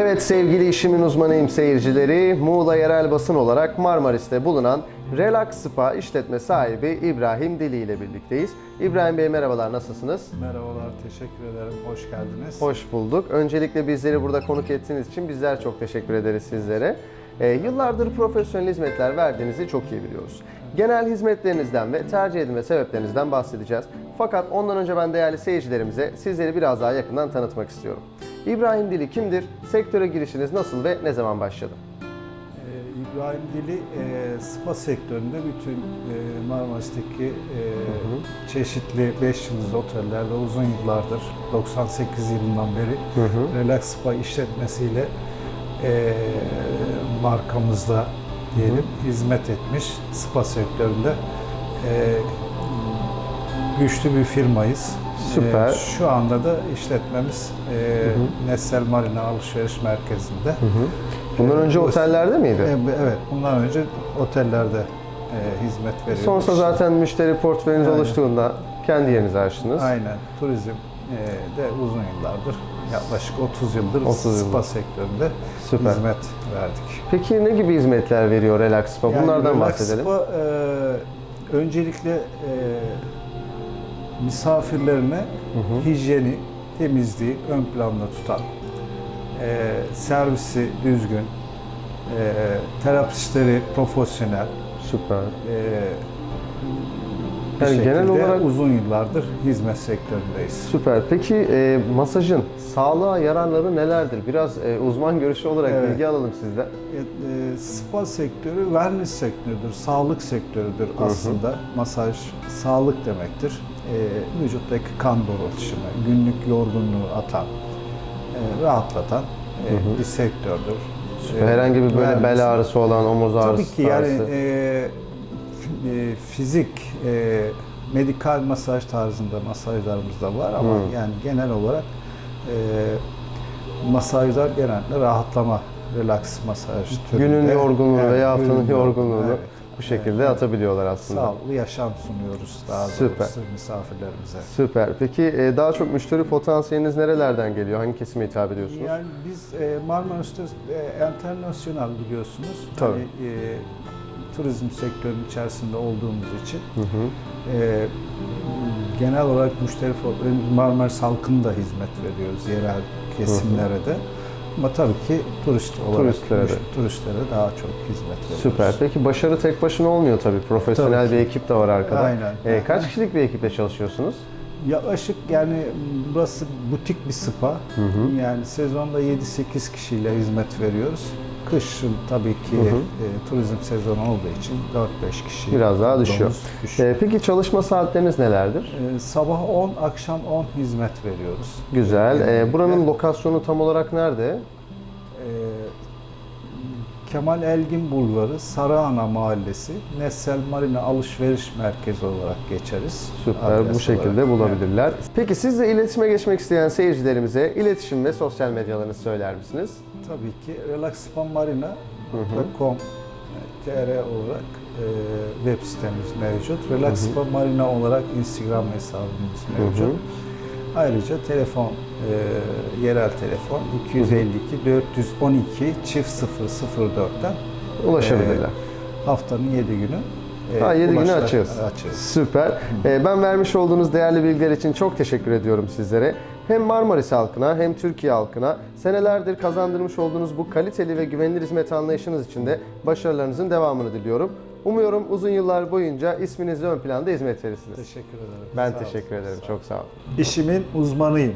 Evet sevgili işimin uzmanıyım seyircileri. Muğla yerel basın olarak Marmaris'te bulunan Relax Spa işletme sahibi İbrahim Dili ile birlikteyiz. İbrahim Bey merhabalar nasılsınız? Merhabalar, teşekkür ederim. Hoş geldiniz. Hoş bulduk. Öncelikle bizleri burada konuk ettiğiniz için bizler çok teşekkür ederiz sizlere. Ee, yıllardır profesyonel hizmetler verdiğinizi çok iyi biliyoruz. Genel hizmetlerinizden ve tercih edilme sebeplerinizden bahsedeceğiz. Fakat ondan önce ben değerli seyircilerimize sizleri biraz daha yakından tanıtmak istiyorum. İbrahim Dili kimdir? Sektöre girişiniz nasıl ve ne zaman başladı? Ee, İbrahim Dili e, spa sektöründe bütün e, Marmaris'teki e, çeşitli 5 yıldız otellerde uzun yıllardır, 98 yılından beri Relax Spa işletmesiyle e, markamızda diyelim hizmet etmiş spa sektöründe e, güçlü bir firmayız. Süper. E, şu anda da işletmemiz e, Nessel Marina Alışveriş Merkezi'nde. Bundan önce bu- otellerde miydi? E, Evet, bundan önce otellerde e, hizmet veriyorduk. Sonrasında zaten müşteri portföyünüz Yani. oluştuğunda kendi yerinizi açtınız. Aynen, turizm e, de uzun yıllardır, yaklaşık 30 yıldır 30 spa yıldır. sektöründe Süper. hizmet verdik. Peki ne gibi hizmetler veriyor Relax Spa? Yani Bunlardan Relax bahsedelim. Spa, e, öncelikle e, misafirlerine hijyeni, temizliği ön planda tutan, e, servisi düzgün, e, terapistleri profesyonel, Süper. e, bir Yani genel şekilde olarak- uzun yıllardır hizmet sektöründeyiz. Süper. Peki e, masajın sağlığa yararları nelerdir? Biraz e, uzman görüşü olarak Evet. bilgi alalım sizden. E, spa sektörü wellness sektörüdür, sağlık sektörüdür aslında. Masaj sağlık demektir. E, vücuttaki kan dolaşımı, günlük yorgunluğu atan, e, rahatlatan e, bir sektördür. E, Herhangi bir böyle bel ağrısı olan, omuz ağrısı Tabii ki yani e, e, fizik, e, medikal masaj tarzında masajlarımız da var ama yani genel olarak e, masajlar genelde rahatlama, relax masaj türünde. Günün yorgunluğu Evet, veya haftanın yorgunluğunu evet, bu şekilde evet. atabiliyorlar aslında. Sağlıklı yaşam sunuyoruz daha Süper. doğrusu misafirlerimize. Süper. Peki e, daha çok müşteri potansiyeliniz nerelerden geliyor? Hangi kesime hitap ediyorsunuz? Yani biz e, Marmaris'te e, internasyonel biliyorsunuz. Tabii. Hani, e, turizm sektörünün içerisinde olduğumuz için Hı hı. e, genel olarak müşteri Marmaris halkını da hizmet veriyoruz yerel kesimlere de. Ama tabii ki turist olarak Turistlere müş- turistlere daha çok hizmet veriyoruz. Süper. Peki başarı tek başına olmuyor tabii. Profesyonel Tabii bir ekip de var arkada. Aynen. E, kaç kişilik bir ekiple çalışıyorsunuz? Yaklaşık yani burası butik bir spa. Yani sezonda 7-8 kişiyle hizmet veriyoruz. Kışın tabii ki e, turizm sezonu olduğu için 4-5 kişi. Biraz daha düşüyor. E, peki çalışma saatleriniz nelerdir? E, sabah 10, akşam 10 hizmet veriyoruz. Güzel. E, Genellikle. buranın lokasyonu tam olarak nerede? Kemal Elgin Bulvarı, Sarıana Mahallesi, Nessel Marina Alışveriş Merkezi olarak geçeriz. Süper. Adres bu şekilde olarak. bulabilirler. Peki siz de iletişime geçmek isteyen seyircilerimize iletişim ve sosyal medyalarınızı söyler misiniz? Tabii ki relaxspamarina.com tr olarak e, web sitemiz mevcut. Relax Spa Marina olarak Instagram hesabımız mevcut. Ayrıca telefon, e, yerel telefon 252 412 çift 004'ten Ulaşabilirler. haftanın 7 günü e, Ha, 7 günü açığız. açığız. Süper. Ee, ben vermiş olduğunuz değerli bilgiler için çok teşekkür ediyorum sizlere. Hem Marmaris halkına hem Türkiye halkına senelerdir kazandırmış olduğunuz bu kaliteli ve güvenilir hizmet anlayışınız için de başarılarınızın devamını diliyorum. Umuyorum uzun yıllar boyunca isminizle ön planda hizmet verirsiniz. Teşekkür ederim. Ben Sağ olun. teşekkür ederim. Çok sağ olun. İşimin uzmanıyım.